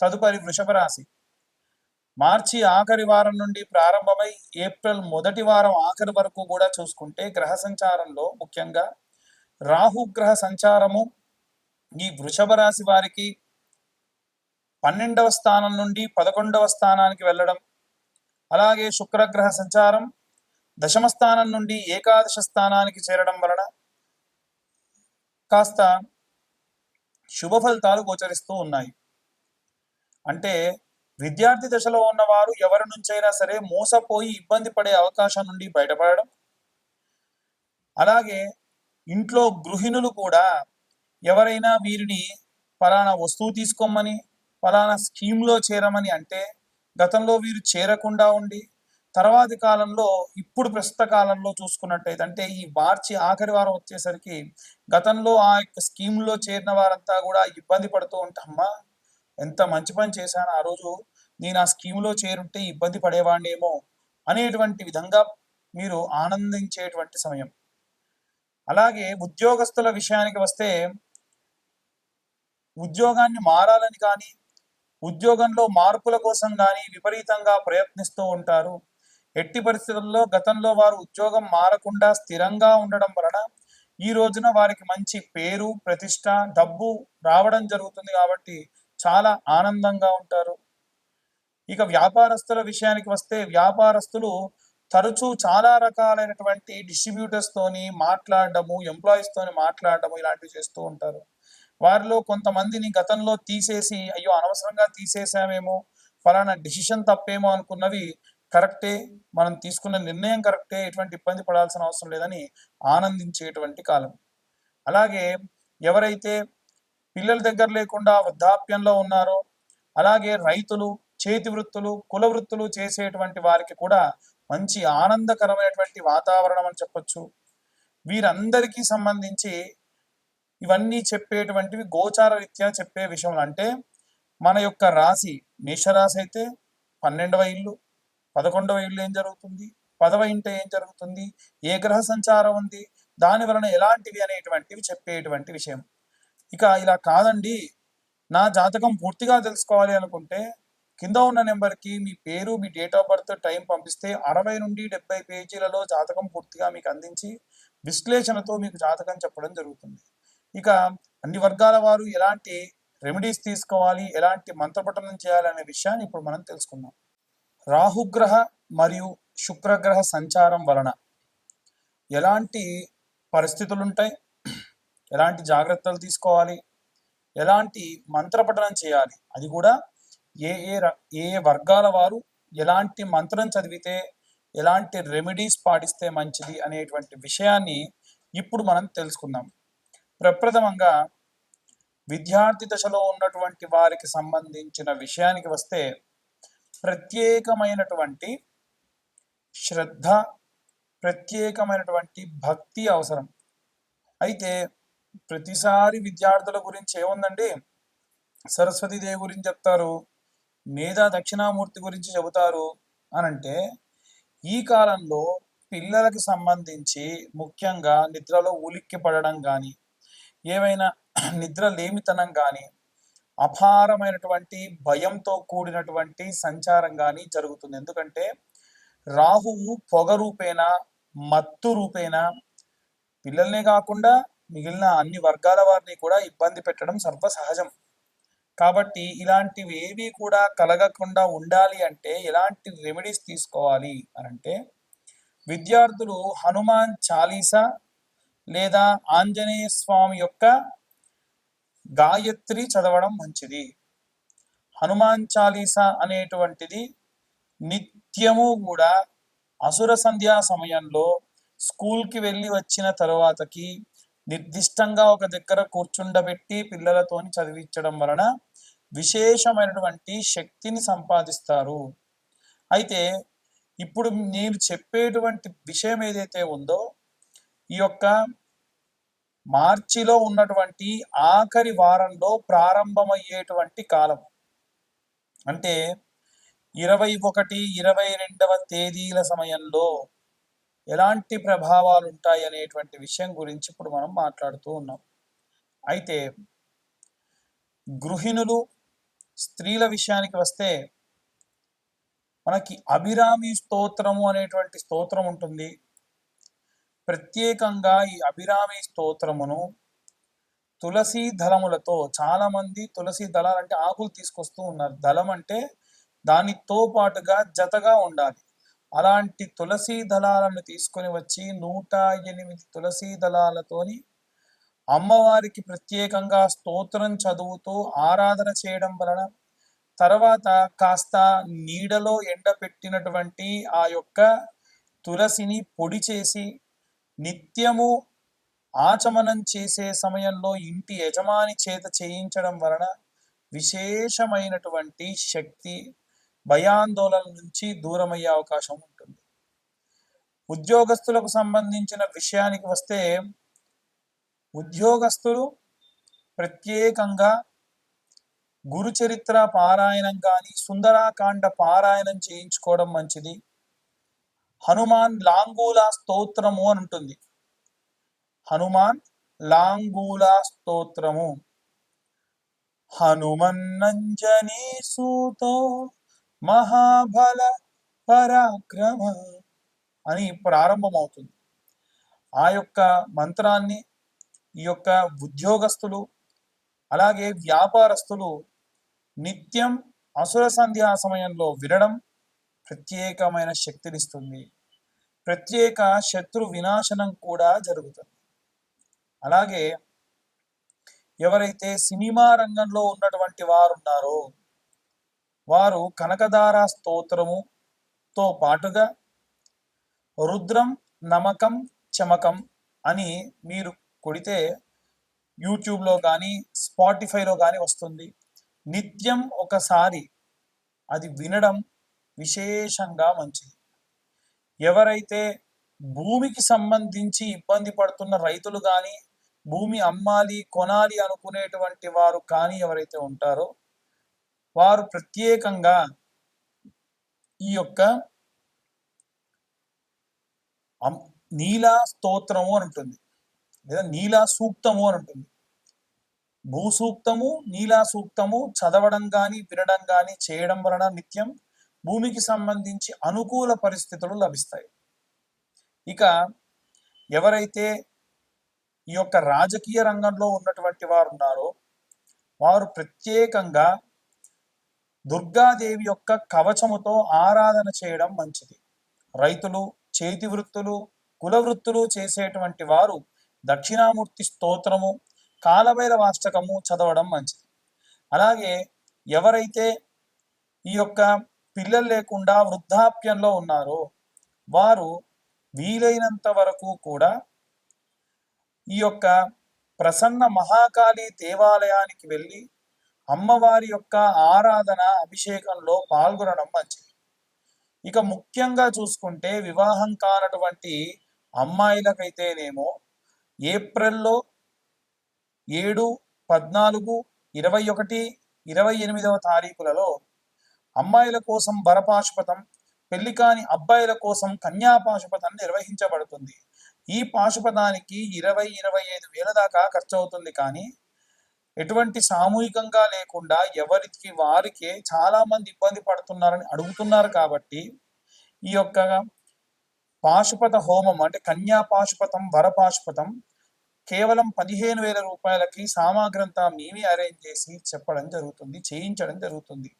తదుపరి వృషభ రాశి. మార్చి ఆఖరి వారం నుండి ప్రారంభమై ఏప్రిల్ మొదటి వారం ఆఖరి వరకు కూడా చూసుకుంటే గ్రహ సంచారంలో ముఖ్యంగా రాహు గ్రహ సంచారము ఈ వృషభ రాశి వారికి పన్నెండవ స్థానం నుండి పదకొండవ స్థానానికి వెళ్ళడం అలాగే శుక్రగ్రహ సంచారం దశమ స్థానం నుండి ఏకాదశ స్థానానికి చేరడం వలన కాస్త శుభ ఫలితాలు గోచరిస్తూ ఉన్నాయి. అంటే విద్యార్థి దశలో ఉన్నవారు ఎవరి నుంచైనా సరే మోసపోయి ఇబ్బంది పడే అవకాశం నుండి బయటపడడం. అలాగే ఇంట్లో గృహిణులు కూడా ఎవరైనా వీరిని ఫలానా వస్తువు తీసుకోమని ఫలానా స్కీమ్లో చేరమని అంటే గతంలో వీరు చేరకుండా ఉండి తర్వాతి కాలంలో ఇప్పుడు ప్రస్తుత కాలంలో చూసుకున్నట్టయితే అంటే ఈ మార్చి ఆఖరి వారం వచ్చేసరికి గతంలో ఆ యొక్క స్కీమ్లో చేరిన వారంతా కూడా ఇబ్బంది పడుతూ ఉంటామ్మా ఎంత మంచి పని చేశాను ఆ రోజు నేను ఆ స్కీమ్లో చేరుంటే ఇబ్బంది పడేవాడినేమో అనేటువంటి విధంగా మీరు ఆనందించేటువంటి సమయం. అలాగే ఉద్యోగస్తుల విషయానికి వస్తే ఉద్యోగాన్ని మారాలని కానీ ఉద్యోగంలో మార్పుల కోసం కానీ విపరీతంగా ప్రయత్నిస్తూ ఉంటారు. ఎట్టి పరిస్థితుల్లో గతంలో వారు ఉద్యోగం మారకుండా స్థిరంగా ఉండడం వలన ఈ రోజున వారికి మంచి పేరు ప్రతిష్ట డబ్బు రావడం జరుగుతుంది కాబట్టి చాలా ఆనందంగా ఉంటారు. ఇక వ్యాపారస్తుల విషయానికి వస్తే వ్యాపారస్తులు తరచూ చాలా రకాలైనటువంటి డిస్ట్రిబ్యూటర్స్ తోని మాట్లాడడము ఎంప్లాయీస్ తోని మాట్లాడడము ఇలాంటివి చేస్తూ ఉంటారు. వారిలో కొంతమందిని గతంలో తీసేసి అయ్యో అనవసరంగా తీసేసామేమో ఫలానా డిసిషన్ తప్పేమో అనుకున్నవి కరెక్టే మనం తీసుకున్న నిర్ణయం కరెక్టే ఎటువంటి ఇబ్బంది పడాల్సిన అవసరం లేదని ఆనందించేటువంటి కాలం. అలాగే ఎవరైతే పిల్లల దగ్గర లేకుండా వృద్ధాప్యంలో ఉన్నారో అలాగే రైతులు చేతి వృత్తులు కుల వృత్తులు చేసేటువంటి వారికి కూడా మంచి ఆనందకరమైనటువంటి వాతావరణం అని చెప్పొచ్చు. వీరందరికీ సంబంధించి ఇవన్నీ చెప్పేటువంటివి గోచార రీత్యా చెప్పే విషయం అంటే మన యొక్క రాశి మేషరాశి అయితే పన్నెండవ ఇల్లు పదకొండవ ఇల్లు ఏం జరుగుతుంది? పదవ ఇంట ఏం జరుగుతుంది? ఏ గ్రహ సంచారం ఉంది? దాని వలన ఎలాంటివి అనేటువంటివి చెప్పేటువంటి విషయం. ఇక ఇలా కాదండి. నా జాతకం పూర్తిగా తెలుసుకోవాలి అనుకుంటే కింద ఉన్న నెంబర్కి మీ పేరు మీ డేట్ ఆఫ్ బర్త్ టైం పంపిస్తే అరవై నుండి డెబ్బై పేజీలలో జాతకం పూర్తిగా మీకు అందించి విశ్లేషణతో మీకు జాతకం చెప్పడం జరుగుతుంది. ఇక అన్ని వర్గాల వారు ఎలాంటి రెమెడీస్ తీసుకోవాలి ఎలాంటి మంత్రపఠనం చేయాలి అనే విషయాన్ని ఇప్పుడు మనం తెలుసుకుందాం. రాహుగ్రహ మరియు శుక్రగ్రహ సంచారం వలన ఎలాంటి పరిస్థితులుంటాయి? ఎలాంటి జాగ్రత్తలు తీసుకోవాలి? ఎలాంటి మంత్రపఠనం చేయాలి? అది కూడా ఏ ఏ ర- ఏ ఏ వర్గాల వారు ఎలాంటి మంత్రం చదివితే ఎలాంటి రెమెడీస్ పాటిస్తే మంచిది అనేటువంటి విషయాన్ని ఇప్పుడు మనం తెలుసుకుందాం. ప్రప్రథమంగా విద్యార్థి దశలో ఉన్నటువంటి వారికి సంబంధించిన విషయానికి వస్తే ప్రత్యేకమైనటువంటి శ్రద్ధ ప్రత్యేకమైనటువంటి భక్తి అవసరం. అయితే ప్రతిసారి విద్యార్థుల గురించి ఏముందండి? సరస్వతీదేవి గురించి చెప్తారు మేధా దక్షిణామూర్తి గురించి చెబుతారు అని అంటే ఈ కాలంలో పిల్లలకి సంబంధించి ముఖ్యంగా నిద్రలో ఉలిక్కి పడడం కానీ ఏవైనా నిద్ర లేమితనం కానీ అపారమైనటువంటి భయంతో కూడినటువంటి సంచారం కానీ జరుగుతుంది. ఎందుకంటే రాహువు పొగ రూపేణ మత్తు రూపేణ పిల్లల్నే కాకుండా మిగిలిన అన్ని వర్గాల వారిని కూడా ఇబ్బంది పెట్టడం సర్వసహజం. కాబట్టి ఇలాంటివి ఏవి కూడా కలగకుండా ఉండాలి అంటే ఎలాంటి రెమెడీస్ తీసుకోవాలి అని అంటే విద్యార్థులు హనుమాన్ చాలీసా లేదా ఆంజనేయ స్వామి యొక్క గాయత్రి చదవడం మంచిది. హనుమాన్ చాలీసా అనేటువంటిది నిత్యము కూడా అసుర సంధ్యా సమయంలో స్కూల్కి వెళ్ళి వచ్చిన తరువాతకి నిర్దిష్టంగా ఒక దగ్గర కూర్చుండబెట్టి పిల్లలతోని చదివించడం వలన విశేషమైనటువంటి శక్తిని సంపాదిస్తారు. అయితే ఇప్పుడు నేను చెప్పేటువంటి విషయం ఏదైతే ఉందో ఈ యొక్క మార్చిలో ఉన్నటువంటి ఆఖరి వారంలో ప్రారంభమయ్యేటువంటి కాలం. అంటే ఇరవై ఒకటి ఇరవై రెండవ తేదీల సమయంలో ఎలాంటి ప్రభావాలు ఉంటాయి అనేటువంటి విషయం గురించి ఇప్పుడు మనం మాట్లాడుతూ ఉన్నాం. అయితే గృహిణులు స్త్రీల విషయానికి వస్తే మనకి అభిరామి స్తోత్రము అనేటువంటి స్తోత్రం ఉంటుంది. ప్రత్యేకంగా ఈ అభిరామి స్తోత్రమును తులసి దళములతో చాలా మంది తులసి దళాలు అంటే ఆకులు తీసుకొస్తూ ఉన్నారు. దళం అంటే దానితో పాటుగా జతగా ఉండాలి. అలాంటి తులసీ దళాలను తీసుకొని వచ్చి నూట ఎనిమిది తులసీ దళాలతోని అమ్మవారికి ప్రత్యేకంగా స్తోత్రం చదువుతూ ఆరాధన చేయడం వలన తర్వాత కాస్త నీడలో ఎండపెట్టినటువంటి ఆ యొక్క తులసిని పొడి చేసి నిత్యము ఆచమనం చేసే సమయంలో ఇంటి యజమాని చేత చేయించడం వలన విశేషమైనటువంటి శక్తి భయాందోళన నుంచి దూరమయ్యే అవకాశం ఉంటుంది. ఉద్యోగస్తులకు సంబంధించిన విషయానికి వస్తే ఉద్యోగస్తులు ప్రత్యేకంగా గురు చరిత్ర పారాయణం కానీ సుందరాకాండ పారాయణం చేయించుకోవడం మంచిది. హనుమాన్ లాంగూలా స్తోత్రము అని ఉంటుంది. హనుమాన్ లాంగూలా స్తోత్రము. హనుమన్నంజనీ సూతో మహాబల పరాక్రమ అని ప్రారంభమవుతుంది ఆ యొక్క మంత్రాన్ని ఈ యొక్క ఉద్యోగస్తులు అలాగే వ్యాపారస్తులు నిత్యం అసుర సంధ్యా సమయంలో వినడం ప్రత్యేకమైన శక్తినిస్తుంది. ప్రత్యేక శత్రు వినాశనం కూడా జరుగుతుంది. అలాగే ఎవరైతే సినిమా రంగంలో ఉన్నటువంటి వారు ఉన్నారో వారు కనకదార స్తోత్రముతో పాటుగా రుద్రం నమకం చమకం అని మీరు కొడితే యూట్యూబ్లో కానీ స్పాటిఫైలో కానీ వస్తుంది. నిత్యం ఒకసారి అది వినడం విశేషంగా మంచిది. ఎవరైతే భూమికి సంబంధించి ఇబ్బంది పడుతున్న రైతులు కానీ భూమి అమ్మాలి కొనాలి అనుకునేటువంటి వారు కానీ ఎవరైతే ఉంటారో వారు ప్రత్యేకంగా ఈ యొక్క నీలా స్తోత్రము అని ఉంటుంది. లేదా నీలా సూక్తము అని ఉంటుంది. భూసూక్తము నీలా సూక్తము చదవడం కానీ వినడం కానీ చేయడం వలన నిత్యం భూమికి సంబంధించి అనుకూల పరిస్థితులు లభిస్తాయి. ఇక ఎవరైతే ఈ యొక్క రాజకీయ రంగంలో ఉన్నటువంటి వారు ఉన్నారో వారు ప్రత్యేకంగా దుర్గాదేవి యొక్క కవచముతో ఆరాధన చేయడం మంచిది. రైతులు చేతి వృత్తులు కుల వృత్తులు చేసేటువంటి వారు దక్షిణామూర్తి స్తోత్రము కాలభైరవ అష్టకము చదవడం మంచిది. అలాగే ఎవరైతే ఈ యొక్క పిల్లలు లేకుండా వృద్ధాప్యంలో ఉన్నారో వారు వీలైనంత వరకు కూడా ఈ యొక్క ప్రసన్న మహాకాళి దేవాలయానికి వెళ్ళి అమ్మవారి యొక్క ఆరాధన అభిషేకంలో పాల్గొనడం మంచిది. ఇక ముఖ్యంగా చూసుకుంటే వివాహం కానటువంటి అమ్మాయిలకైతేనేమో ఏప్రిల్లో ఏడు పద్నాలుగు ఇరవై ఒకటి ఇరవై ఎనిమిదవ తారీఖులలో అమ్మాయిల కోసం వరపాశుపతం పెళ్ళి కాని అబ్బాయిల కోసం కన్యాపాశుపతం నిర్వహించబడుతుంది. ఈ పాశుపతానికి ఇరవై ఇరవై ఐదు వేల దాకా ఖర్చు అవుతుంది కానీ ఎటువంటి సామూహికంగా లేకుండా ఎవరికి వారికే చాలా మంది ఇబ్బంది పడుతున్నారని అడుగుతున్నారు కాబట్టి ఈ యొక్క పాశుపత హోమం అంటే కన్యా పాశుపతం వర పాశుపతం కేవలం పదిహేను వేల రూపాయలకి సామాగ్రంతా మేమే అరేంజ్ చేసి చెప్పడం జరుగుతుంది చేయించడం జరుగుతుంది.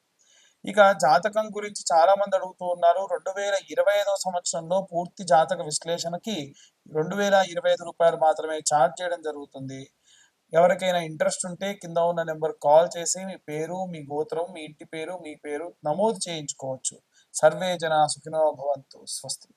ఇక జాతకం గురించి చాలా మంది అడుగుతూ ఉన్నారు. రెండు వేల ఇరవై ఐదవ సంవత్సరంలో పూర్తి జాతక విశ్లేషణకి రెండు వేల ఇరవై ఐదు రూపాయలు మాత్రమే ఛార్జ్ చేయడం జరుగుతుంది. ఎవరికైనా ఇంట్రెస్ట్ ఉంటే కింద ఉన్న నెంబర్ కాల్ చేసి మీ పేరు మీ గోత్రం మీ ఇంటి పేరు మీ పేరు నమోదు చేయించుకోవచ్చు. సర్వే జన సుఖినో భవంతు. స్వస్తి.